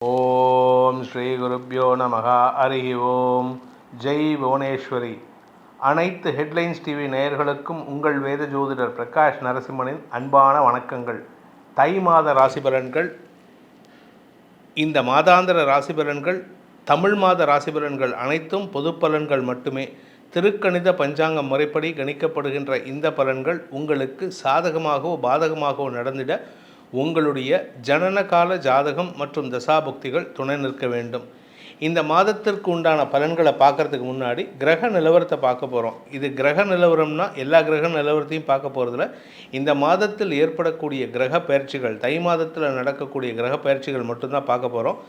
ஓம் ஸ்ரீ குருப்யோ நமகா அருகி ஓம். ஜெய் புவனேஸ்வரி. அனைத்து headlines TV நேயர்களுக்கும் உங்கள் வேத ஜோதிடர் பிரகாஷ் நரசிம்மனின் அன்பான வணக்கங்கள். தை மாத ராசி பலன்கள் இந்த மாதாந்திர ராசி பலன்கள் தமிழ் மாத ராசி பலன்கள் அனைத்தும் பொது பலன்கள் மட்டுமே. திருக்கணித பஞ்சாங்கம் முறைப்படி கணிக்கப்படுகின்ற இந்த பலன்கள் உங்களுக்கு சாதகமாகவோ பாதகமாகவோ நடந்திட உங்களுடைய ஜனனகால ஜாதகம் மற்றும் தசாபுக்திகள் துணை நிற்க வேண்டும். இந்த மாதத்திற்கு உண்டான பலன்களை பார்க்கறதுக்கு முன்னாடி கிரக நிலவரத்தை பார்க்க போகிறோம் இது கிரக நிலவரம்னா எல்லா கிரக நிலவரத்தையும் பார்க்க போகிறதுல இந்த மாதத்தில் ஏற்படக்கூடிய கிரக பயிற்சிகள் தை மாதத்தில் நடக்கக்கூடிய கிரக பயிற்சிகள் மட்டும்தான் பார்க்க போகிறோம்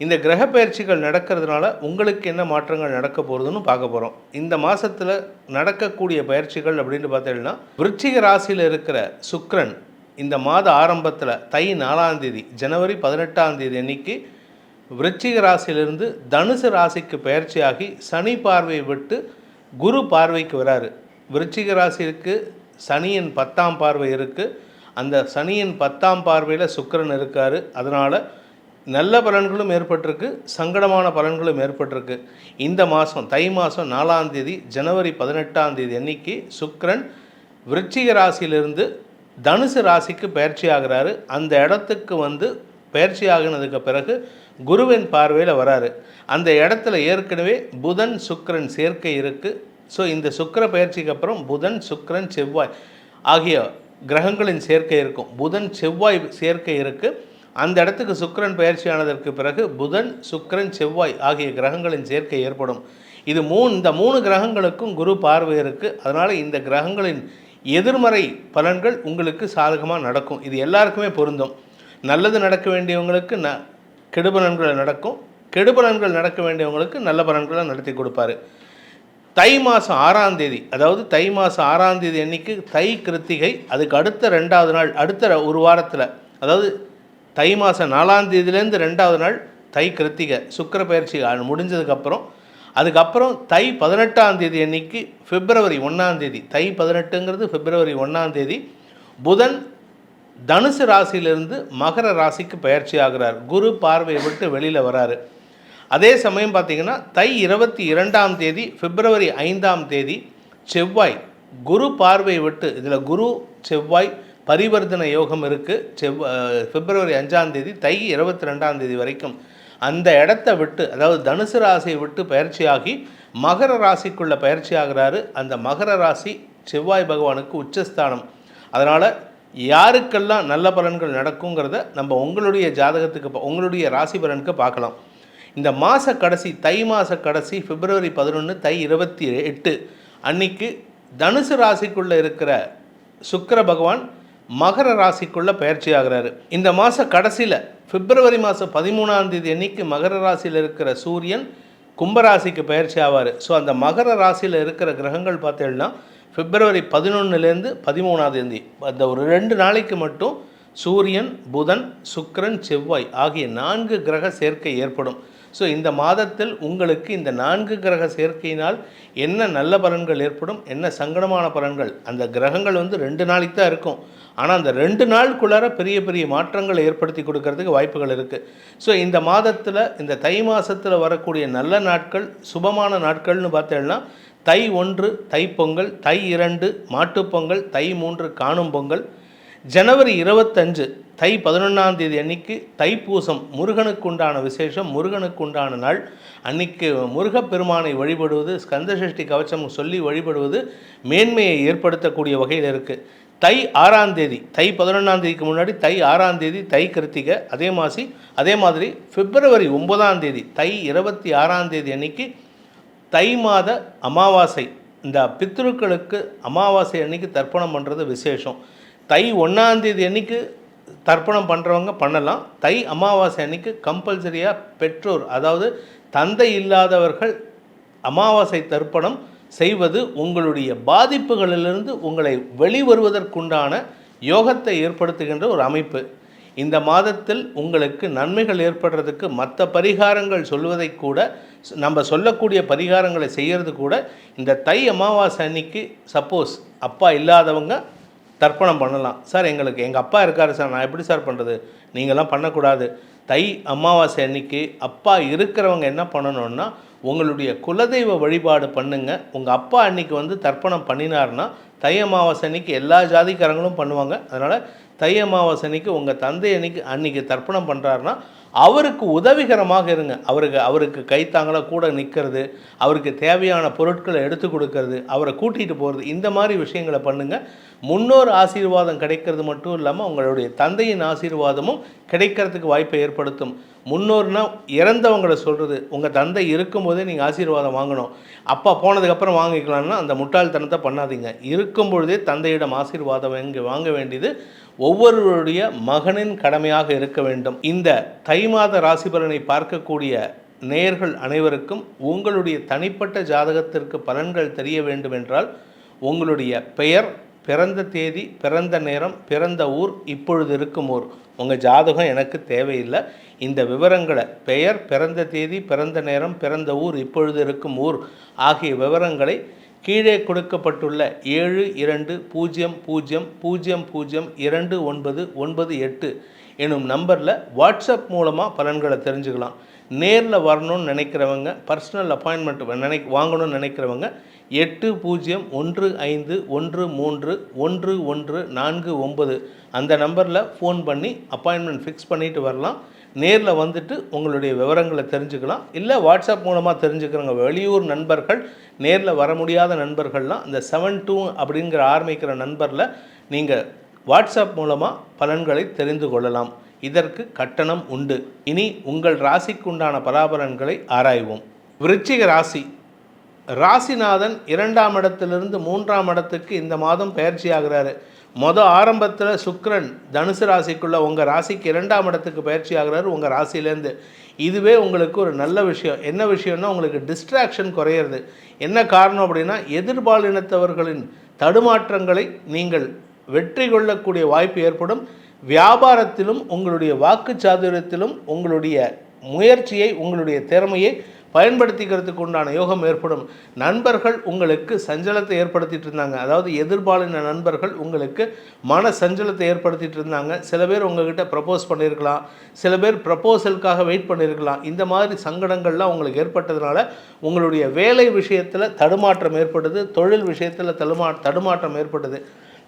இந்த கிரக பயிற்சிகள் நடக்கிறதுனால உங்களுக்கு என்ன மாற்றங்கள் நடக்க போகிறதுன்னு பார்க்க போகிறோம் இந்த மாதத்தில் நடக்கக்கூடிய பயிற்சிகள் அப்படின்னு பார்த்தீங்கன்னா விருச்சிக ராசியில் இருக்கிற சுக்ரன் இந்த மாத ஆரம்பத்தில் தை நாலாம் தேதி ஜனவரி பதினெட்டாம் தேதி அன்னைக்கு விருச்சிக ராசியிலிருந்து தனுசு ராசிக்கு பயிற்சியாகி சனி பார்வை விட்டு குரு பார்வைக்கு வராரு. விருச்சிக ராசிக்கு சனியின் பத்தாம் பார்வை இருக்குது அந்த சனியின் பத்தாம் பார்வையில் சுக்கரன் இருக்கார். அதனால் நல்ல பலன்களும் ஏற்பட்டிருக்கு சங்கடமான பலன்களும் ஏற்பட்டிருக்கு. இந்த மாதம் தை மாதம் நாலாம் தேதி ஜனவரி பதினெட்டாம் தேதி அன்னைக்கு சுக்கரன் விருச்சிக ராசியிலிருந்து தனுசு ராசிக்கு பயிற்சி ஆகிறாரு. அந்த இடத்துக்கு வந்து பயிற்சி ஆகினதுக்கு பிறகு குருவின் பார்வையில் வராரு. அந்த இடத்துல ஏற்கனவே புதன் சுக்கரன் சேர்க்கை இருக்குது ஸோ இந்த சுக்கிர பயிற்சிக்கு அப்புறம் புதன் சுக்கரன் செவ்வாய் ஆகிய கிரகங்களின் சேர்க்கை இருக்கும். புதன் செவ்வாய் சேர்க்கை இருக்குது அந்த இடத்துக்கு சுக்கரன் பயிற்சியானதற்கு பிறகு புதன் சுக்கிரன் செவ்வாய் ஆகிய கிரகங்களின் சேர்க்கை ஏற்படும். இது மூணு இந்த மூணு கிரகங்களுக்கும் குரு பார்வை இருக்குது அதனால் இந்த கிரகங்களின் எதிர்மறை பலன்கள் உங்களுக்கு சாதகமாக நடக்கும். இது எல்லாருக்குமே பொருந்தும். நல்லது நடக்க வேண்டியவங்களுக்கு ந கெடுபலன்கள் நடக்கும். கெடுபலன்கள் நடக்க வேண்டியவங்களுக்கு நல்ல பலன்களை நடத்தி கொடுப்பாரு. தை மாதம் ஆறாம் தேதி அதாவது தை மாதம் ஆறாம் தேதி அன்னைக்கு தை கிருத்திகை அதுக்கு அடுத்த ரெண்டாவது நாள் அடுத்த ஒரு வாரத்தில் அதாவது தை மாதம் நாலாம் தேதியிலேருந்து ரெண்டாவது நாள் தை கிருத்திகை சுக்கர பயிற்சி முடிஞ்சதுக்கப்புறம் அதுக்கப்புறம் தை பதினெட்டாம் தேதி அன்னைக்கு பிப்ரவரி ஒன்றாம் தேதி. தை பதினெட்டுங்கிறது பிப்ரவரி ஒன்றாம் தேதி. புதன் தனுசு ராசியிலிருந்து மகர ராசிக்கு பயிற்சி ஆகிறார். குரு பார்வையை விட்டு வெளியில் வராரு. அதே சமயம் பார்த்திங்கன்னா தை இருபத்தி இரண்டாம் தேதி பிப்ரவரி ஐந்தாம் தேதி செவ்வாய் குரு பார்வையை விட்டு இதில் குரு செவ்வாய் பரிவர்த்தனை யோகம் இருக்குது செவ்வா பிப்ரவரி அஞ்சாம் தேதி தை இருபத்தி ரெண்டாம் தேதி வரைக்கும். அந்த இடத்த விட்டு அதாவது தனுசு ராசியை விட்டு பயிற்சியாகி மகர ராசிக்குள்ள பயிற்சி ஆகிறாரு அந்த மகர ராசி செவ்வாய் பகவானுக்கு உச்சஸ்தானம். அதனால் யாருக்கெல்லாம் நல்ல பலன்கள் நடக்குங்கிறத நம்ம உங்களுடைய ஜாதகத்துக்கு உங்களுடைய ராசி பலனுக்கு பார்க்கலாம். இந்த மாத கடைசி தை மாத கடைசி பிப்ரவரி பதினொன்று தை இருபத்தி எட்டு அன்னைக்கு தனுசு ராசிக்குள்ளே இருக்கிற சுக்கர பகவான் மகர ராசிக்குள்ளே பயிற்சி ஆகிறாரு. இந்த மாத கடைசியில் பிப்ரவரி மாதம் பதிமூணாம் தேதி அன்னைக்கு மகர ராசியில் இருக்கிற சூரியன் கும்பராசிக்கு பயிற்சி ஆவார். ஸோ அந்த மகர ராசியில் இருக்கிற கிரகங்கள் பார்த்தீங்கன்னா பிப்ரவரி பதினொன்றுலேருந்து பதிமூணாம் தேதி அந்த ஒரு ரெண்டு நாளைக்கு மட்டும் சூரியன் புதன் சுக்கரன் செவ்வாய் ஆகிய நான்கு கிரக சேர்க்கை ஏற்படும். ஸோ இந்த மாதத்தில் உங்களுக்கு இந்த நான்கு கிரக சேர்க்கையினால் என்ன நல்ல பலன்கள் ஏற்படும் என்ன சங்கடமான பலன்கள் அந்த கிரகங்கள் வந்து ரெண்டு நாளைக்கு தான் இருக்கும். ஆனால் அந்த ரெண்டு நாளுக்குள்ளார பெரிய பெரிய மாற்றங்களை ஏற்படுத்தி கொடுக்கறதுக்கு வாய்ப்புகள் இருக்குது ஸோ இந்த மாதத்தில் இந்த தை மாதத்தில் வரக்கூடிய நல்ல நாட்கள் சுபமான நாட்கள்னு பார்த்தேன்னா தை ஒன்று தைப்பொங்கல் தை இரண்டு மாட்டுப்பொங்கல் தை மூன்று காணும் பொங்கல் ஜனவரி இருபத்தஞ்சு தை பதினொன்றாம் தேதி அன்னைக்கு தைப்பூசம் முருகனுக்கு உண்டான விசேஷம் முருகனுக்கு உண்டான நாள். அன்னைக்கு முருகப்பெருமானை வழிபடுவது ஸ்கந்தசஷ்டி கவச்சம் சொல்லி வழிபடுவது மேன்மையை ஏற்படுத்தக்கூடிய வகையில் இருக்குது தை ஆறாம் தேதி தை பதினொன்றாம் தேதிக்கு முன்னாடி தை ஆறாம் தேதி தை கிருத்திகை அதே மாசி அதே மாதிரி பிப்ரவரி ஒன்பதாம் தேதி தை இருபத்தி ஆறாம் தேதி அன்னைக்கு தை மாத அமாவாசை. இந்த பித்ருக்களுக்கு அமாவாசை அன்னைக்கு தர்ப்பணம் பண்ணுறது விசேஷம். தை ஒன்றாந்தேதி அன்னைக்கு தர்ப்பணம் பண்ணுறவங்க பண்ணலாம். தை அமாவாசை அன்னைக்கு கம்பல்சரியாக பெற்றோர் அதாவது தந்தை இல்லாதவர்கள் அமாவாசை தர்ப்பணம் செய்வது உங்களுடைய பாதிப்புகளிலிருந்து உங்களை வெளிவருவதற்குண்டான யோகத்தை ஏற்படுத்துகின்ற ஒரு அமைப்பு. இந்த மாதத்தில் உங்களுக்கு நன்மைகள் ஏற்படுறதுக்கு மற்ற பரிகாரங்கள் சொல்வதை கூட நம்ம சொல்லக்கூடிய பரிகாரங்களை செய்கிறது கூட இந்த தை அமாவாசை அன்னைக்கு சப்போஸ் அப்பா இல்லாதவங்க தர்ப்பணம் பண்ணலாம். சார் எங்களுக்கு எங்கள் அப்பா இருக்கார் சார். நான் எப்படி சார் பண்ணுறது நீங்களாம் பண்ணக்கூடாது. தை அமாவாசை அன்னைக்கு அப்பா இருக்கிறவங்க என்ன பண்ணணும்னா உங்களுடைய குலதெய்வ வழிபாடு பண்ணுங்கள் உங்கள் அப்பா அன்னைக்கு வந்து தர்ப்பணம் பண்ணினார்னா தை அமாவாசை அன்னைக்கு எல்லா ஜாதிக்காரங்களும் பண்ணுவாங்க. அதனால் தை அமாவாசை அன்னைக்கு உங்கள் தந்தை அன்னைக்கு அன்னைக்கு தர்ப்பணம் பண்ணுறாருன்னா அவருக்கு உதவிகரமாக இருங்க. அவருக்கு அவருக்கு கைத்தாங்களாக கூட நிற்கிறது அவருக்கு தேவையான பொருட்களை எடுத்து கொடுக்கறது அவரை கூட்டிகிட்டு போகிறது இந்த மாதிரி விஷயங்களை பண்ணுங்கள் முன்னோர் ஆசீர்வாதம் கிடைக்கிறது மட்டும் இல்லாமல் உங்களுடைய தந்தையின் ஆசீர்வாதமும் கிடைக்கிறதுக்கு வாய்ப்பை ஏற்படுத்தும். முன்னோர்னால் இறந்தவங்களை சொல்கிறது உங்கள் தந்தை இருக்கும்போதே நீங்கள் ஆசீர்வாதம் வாங்கணும். அப்பா போனதுக்கப்புறம் வாங்கிக்கலாம்னா அந்த முட்டாள்தனத்தை பண்ணாதீங்க. இருக்கும் பொழுதே தந்தையிடம் ஆசீர்வாதம் வாங்க வேண்டியது ஒவ்வொருவருடைய மகனின் கடமையாக இருக்க வேண்டும். இந்த தை மாத ராசி பலனை பார்க்கக்கூடிய நேயர்கள் அனைவருக்கும் உங்களுடைய தனிப்பட்ட ஜாதகத்திற்கு பலன்கள் தெரிய வேண்டுமென்றால் உங்களுடைய பெயர் பிறந்த தேதி பிறந்த நேரம் பிறந்த ஊர் இப்பொழுது இருக்கும் ஊர். உங்கள் ஜாதகம் எனக்கு தேவையில்லை. இந்த விவரங்களை பெயர் பிறந்த தேதி பிறந்த நேரம் பிறந்த ஊர் இப்பொழுது இருக்கும் ஊர் ஆகிய விவரங்களை கீழே கொடுக்கப்பட்டுள்ள ஏழு இரண்டு பூஜ்ஜியம் பூஜ்ஜியம் பூஜ்ஜியம் பூஜ்ஜியம் இரண்டு ஒன்பது ஒன்பது எட்டு எனும் நம்பரில் வாட்ஸ்அப் மூலமாக பலன்களை தெரிஞ்சுக்கலாம். நேரில் வரணும்னு நினைக்கிறவங்க பர்சனல் அப்பாயின்மெண்ட் நினை வாங்கணும்னு நினைக்கிறவங்க எட்டு பூஜ்ஜியம் ஒன்று ஐந்து ஒன்று மூன்று ஒன்று ஒன்று நான்கு ஒன்பது அந்த நம்பரில் ஃபோன் பண்ணி அப்பாயின்மெண்ட் ஃபிக்ஸ் பண்ணிட்டு வரலாம். நேரில் வந்துட்டு உங்களுடைய விவரங்களை தெரிஞ்சுக்கலாம். இல்லை வாட்ஸ்அப் மூலமாக தெரிஞ்சுக்கிறவங்க வெளியூர் நண்பர்கள் நேரில் வர முடியாத நண்பர்கள்லாம் இந்த செவன் டூ அப்படிங்கிற ஆரம்பிக்கிற நண்பரில் நீங்கள் வாட்ஸ்அப் மூலமாக பலன்களை தெரிந்து கொள்ளலாம். இதற்கு கட்டணம் உண்டு. இனி உங்கள் ராசிக்குண்டான பலாபலன்களை ஆராய்வோம். விருச்சிக ராசி. ராசிநாதன் இரண்டாம் இடத்திலிருந்து மூன்றாம் இடத்துக்கு இந்த மாதம் பயிற்சி ஆகிறாரு. மொதல் ஆரம்பத்தில் சுக்ரன் தனுசு ராசிக்குள்ளே உங்கள் ராசிக்கு இரண்டாம் இடத்துக்கு பயிற்சி ஆகிறாரு உங்கள் ராசியிலேருந்து இதுவே உங்களுக்கு ஒரு நல்ல விஷயம். என்ன விஷயம்னா உங்களுக்கு டிஸ்ட்ராக்ஷன் குறையிறது. என்ன காரணம் அப்படின்னா எதிர்பாலினத்தவர்களின் தடுமாற்றங்களை நீங்கள் வெற்றி கொள்ளக்கூடிய வாய்ப்பு ஏற்படும். வியாபாரத்திலும் உங்களுடைய வாக்கு சாதுரியத்திலும் உங்களுடைய முயற்சியை உங்களுடைய திறமையை பயன்படுத்திக்கிறதுக்கு உண்டான யோகம் ஏற்படும். நண்பர்கள் உங்களுக்கு சஞ்சலத்தை ஏற்படுத்திட்டு இருந்தாங்க. அதாவது எதிர்பாலின நண்பர்கள் உங்களுக்கு மன சஞ்சலத்தை ஏற்படுத்திட்டு இருந்தாங்க. சில பேர் உங்ககிட்ட ப்ரப்போஸ் பண்ணியிருக்கலாம். சில பேர் ப்ரப்போசலுக்காக வெயிட் பண்ணியிருக்கலாம். இந்த மாதிரி சங்கடங்கள்லாம் உங்களுக்கு ஏற்பட்டதுனால உங்களுடைய வேலை விஷயத்தில் தடுமாற்றம் ஏற்படுது. தொழில் விஷயத்தில் தடுமா தடுமாற்றம் ஏற்படுது.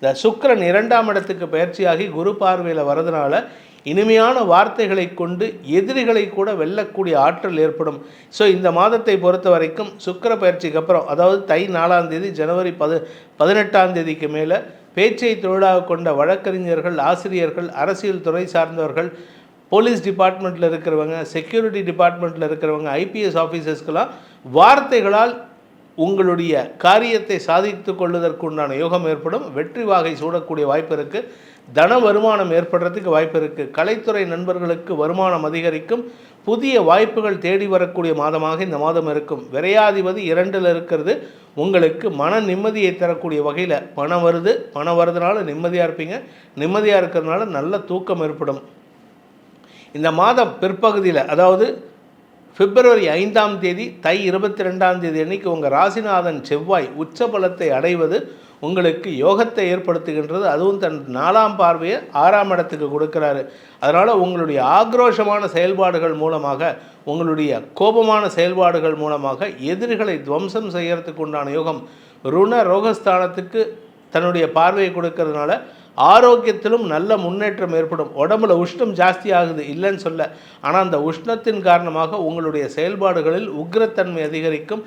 இந்த சுக்கரன் இரண்டாம் இடத்துக்கு பயிற்சியாகி குரு பார்வையில் வரதுனால இனிமையான வார்த்தைகளை கொண்டு எதிரிகளை கூட வெல்லக்கூடிய ஆற்றல் ஏற்படும். ஸோ இந்த மாதத்தை பொறுத்த வரைக்கும் சுக்கிர பயிற்சிக்கு அப்புறம் அதாவது தை நாலாம் தேதி ஜனவரி பது பதினெட்டாம் தேதிக்கு மேலே பேச்சை தொழிலாக கொண்ட வழக்கறிஞர்கள் ஆசிரியர்கள் அரசியல் துறை சார்ந்தவர்கள் போலீஸ் டிபார்ட்மெண்ட்டில் இருக்கிறவங்க செக்யூரிட்டி டிபார்ட்மெண்ட்டில் இருக்கிறவங்க ஐபிஎஸ் ஆஃபீஸர்ஸ்க்கெல்லாம் வார்த்தைகளால் உங்களுடைய காரியத்தை சாதித்து கொள்வதற்குண்டான யோகம் ஏற்படும். வெற்றி வாகை சூடக்கூடிய வாய்ப்பு இருக்குது தன வருமானம் ஏற்படுறதுக்கு வாய்ப்பு இருக்குது கலைத்துறை நண்பர்களுக்கு வருமானம் அதிகரிக்கும். புதிய வாய்ப்புகள் தேடி வரக்கூடிய மாதமாக இந்த மாதம் இருக்கும். விரையாதிபதி இரண்டில் இருக்கிறது. உங்களுக்கு மன நிம்மதியை தரக்கூடிய வகையில் பணம் வருது. பணம் வருதுனால நிம்மதியாக இருப்பீங்க. நிம்மதியாக இருக்கிறதுனால நல்ல தூக்கம் ஏற்படும். இந்த மாதம் பிற்பகுதியில் அதாவது பிப்ரவரி ஐந்தாம் தேதி தை இருபத்தி ரெண்டாம் தேதி அன்னைக்கு உங்கள் ராசிநாதன் செவ்வாய் உச்ச பலத்தை அடைவது உங்களுக்கு யோகத்தை ஏற்படுத்துகின்றது. அதுவும் தன் நாலாம் பார்வையை ஆறாம் இடத்துக்கு கொடுக்குறாரு. அதனால் உங்களுடைய ஆக்ரோஷமான செயல்பாடுகள் மூலமாக உங்களுடைய கோபமான செயல்பாடுகள் மூலமாக எதிரிகளை துவம்சம் செய்கிறதுக்கு உண்டான யோகம் ருண ரோகஸ்தானத்துக்கு தன்னுடைய பார்வையை கொடுக்கறதுனால ஆரோக்கியத்திலும் நல்ல முன்னேற்றம் ஏற்படும். உடம்புல உஷ்ணம் ஜாஸ்தி ஆகுது இல்லைன்னு சொல்ல. ஆனால் அந்த உஷ்ணத்தின் காரணமாக உங்களுடைய செயல்பாடுகளில் உக்ரத்தன்மை அதிகரிக்கும்.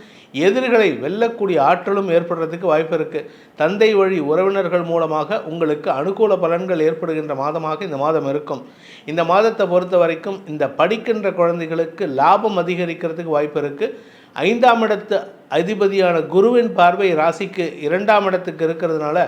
எதிரிகளை வெல்லக்கூடிய ஆற்றலும் ஏற்படுறதுக்கு வாய்ப்பு இருக்குது தந்தை வழி உறவினர்கள் மூலமாக உங்களுக்கு அனுகூல பலன்கள் ஏற்படுகின்ற மாதமாக இந்த மாதம் இருக்கும். இந்த மாதத்தை பொறுத்த வரைக்கும் இந்த படிக்கின்ற குழந்தைகளுக்கு லாபம் அதிகரிக்கிறதுக்கு வாய்ப்பு இருக்குது ஐந்தாம் இடத்து அதிபதியான குருவின் பார்வை ராசிக்கு இரண்டாம் இடத்துக்கு இருக்கிறதுனால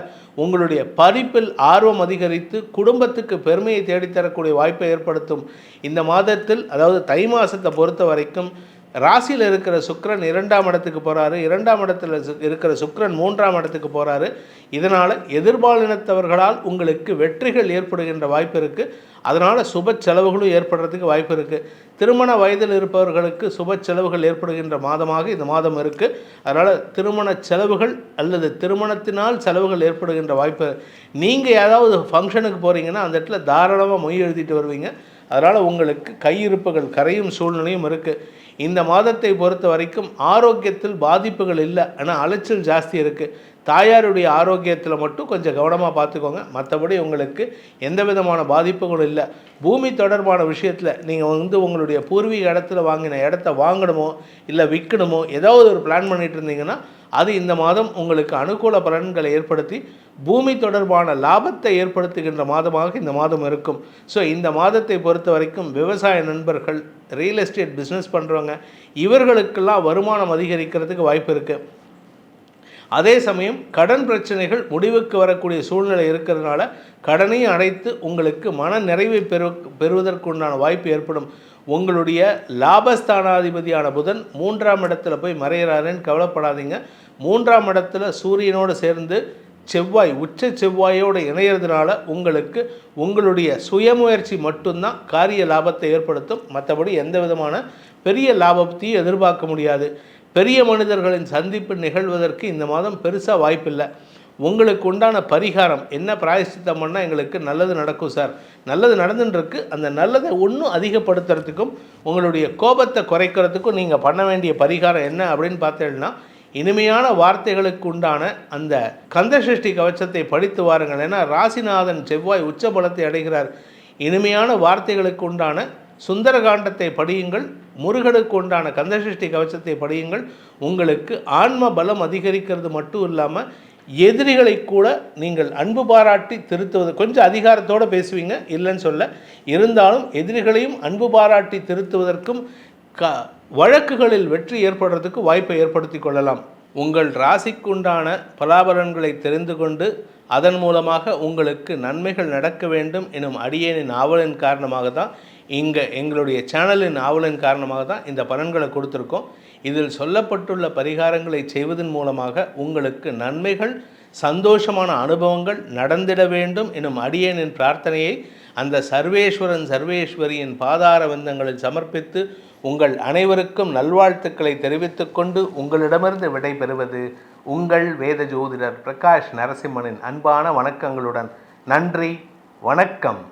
உங்களுடைய படிப்பில் ஆர்வம் அதிகரித்து குடும்பத்துக்கு பெருமையை தேடித்தரக்கூடிய வாய்ப்பை ஏற்படுத்தும். இந்த மாதத்தில் அதாவது தை மாதத்தை பொறுத்த வரைக்கும் ராசியில் இருக்கிற சுக்ரன் இரண்டாம் இடத்துக்கு போகிறாரு இரண்டாம் இடத்துல இருக்கிற சுக்ரன் மூன்றாம் இடத்துக்கு போகிறாரு இதனால் எதிர்பாலினத்தவர்களால் உங்களுக்கு வெற்றிகள் ஏற்படுகின்ற வாய்ப்பு இருக்குது அதனால் சுப செலவுகளும் ஏற்படுறதுக்கு வாய்ப்பு இருக்குது திருமண வயதில் இருப்பவர்களுக்கு சுப செலவுகள் ஏற்படுகின்ற மாதமாக இந்த மாதம் இருக்குது அதனால் திருமண செலவுகள் அல்லது திருமணத்தினால் செலவுகள் ஏற்படுகின்ற வாய்ப்பு நீங்கள் ஏதாவது ஃபங்க்ஷனுக்கு போகிறீங்கன்னா அந்த இடத்துல தாராளமாக மொய் எழுதிட்டு வருவீங்க. அதனால் உங்களுக்கு கையிருப்புகள் கரையும் சூழ்நிலையும் இருக்குது இந்த மாதத்தை பொறுத்த வரைக்கும் ஆரோக்கியத்தில் பாதிப்புகள் இல்லை ஆனால் அலைச்சல் ஜாஸ்தி இருக்குது தாயாருடைய ஆரோக்கியத்தில் மட்டும் கொஞ்சம் கவனமாக பார்த்துக்கோங்க. மற்றபடி உங்களுக்கு எந்த விதமான பாதிப்புகளும் இல்லை. பூமி தொடர்பான விஷயத்தில் நீங்கள் வந்து உங்களுடைய பூர்வீக இடத்துல வாங்கின இடத்த வாங்கணுமோ இல்லை விற்கணுமோ ஏதாவது ஒரு பிளான் பண்ணிட்டு இருந்தீங்கன்னா அது இந்த மாதம் உங்களுக்கு அனுகூல பலன்களை ஏற்படுத்தி பூமி தொடர்பான லாபத்தை ஏற்படுத்துகின்ற மாதமாக இந்த மாதம் இருக்கும். ஸோ இந்த மாதத்தை பொறுத்த வரைக்கும் விவசாய நண்பர்கள் ரியல் எஸ்டேட் பிஸ்னஸ் பண்ணுறவங்க இவர்களுக்கெல்லாம் வருமானம் அதிகரிக்கிறதுக்கு வாய்ப்பு இருக்குது அதே சமயம் கடன் பிரச்சனைகள் முடிவுக்கு வரக்கூடிய சூழ்நிலை இருக்கிறதுனால கடனையும் அடைத்து உங்களுக்கு மன நிறைவை பெறு பெறுவதற்குண்டான வாய்ப்பு ஏற்படும். உங்களுடைய லாபஸ்தானாதிபதியான புதன் மூன்றாம் இடத்துல போய் மறைகிறாருன்னு கவலைப்படாதீங்க. மூன்றாம் இடத்துல சூரியனோடு சேர்ந்து செவ்வாய் உச்ச செவ்வாயோடு இணையிறதுனால உங்களுக்கு உங்களுடைய சுயமுயற்சி மட்டும்தான் காரிய லாபத்தை ஏற்படுத்தும். மற்றபடி எந்த விதமான பெரிய லாபத்தையும் எதிர்பார்க்க முடியாது. பெரிய மனிதர்களின் சந்திப்பு நிகழ்வதற்கு இந்த மாதம் பெருசாக வாய்ப்பில்லை. உங்களுக்கு உண்டான பரிகாரம் என்ன பிராயசித்தம் பண்ணால் எங்களுக்கு நல்லது நடக்கும் சார். நல்லது நடந்துட்டுருக்கு அந்த நல்லதை ஒன்றும் அதிகப்படுத்துறதுக்கும் உங்களுடைய கோபத்தை குறைக்கிறதுக்கும் நீங்கள் பண்ண வேண்டிய பரிகாரம் என்ன அப்படின்னு பார்த்தீங்கன்னா இனிமையான வார்த்தைகளுக்கு உண்டான அந்த கந்தசஷ்டி கவச்சத்தை படித்து வாருங்கள். ஏன்னா ராசிநாதன் செவ்வாய் உச்ச பலத்தை அடைகிறார். இனிமையான வார்த்தைகளுக்கு உண்டான சுந்தரகாண்டத்தை படியுங்கள் முருகனுக்கு உண்டான கந்தசஷ்டி கவச்சத்தை படியுங்கள். உங்களுக்கு ஆன்ம பலம் அதிகரிக்கிறது மட்டும் இல்லாமல் எதிரிகளை கூட நீங்கள் அன்பு பாராட்டி திருத்துவது கொஞ்சம் அதிகாரத்தோடு பேசுவீங்க இல்லைன்னு சொல்ல. இருந்தாலும் எதிரிகளையும் அன்பு பாராட்டி திருத்துவதற்கும் க வழக்குகளில் வெற்றி ஏற்படுறதுக்கு வாய்ப்பை ஏற்படுத்தி கொள்ளலாம். உங்கள் ராசிக்குண்டான பலாபலன்களை தெரிந்து கொண்டு அதன் மூலமாக உங்களுக்கு நன்மைகள் நடக்க வேண்டும் எனும் அடியேனின் ஆவலின் காரணமாக தான் இங்கே எங்களுடைய சேனலின் ஆவலின் காரணமாக தான் இந்த பலன்களை கொடுத்துருக்கோம். இதில் சொல்லப்பட்டுள்ள பரிகாரங்களை செய்வதன் மூலமாக உங்களுக்கு நன்மைகள் சந்தோஷமான அனுபவங்கள் நடந்திட வேண்டும் எனும் அடியேனின் பிரார்த்தனையை அந்த சர்வேஸ்வரன் சர்வேஸ்வரியின் பாதார வந்தங்களில் சமர்ப்பித்து உங்கள் அனைவருக்கும் நல்வாழ்த்துக்களை தெரிவித்துக்கொண்டு உங்களிடமிருந்து விடைபெறுவது உங்கள் வேத ஜோதிடர் பிரகாஷ் நரசிம்மனின் அன்பான வணக்கங்களுடன். நன்றி வணக்கம்.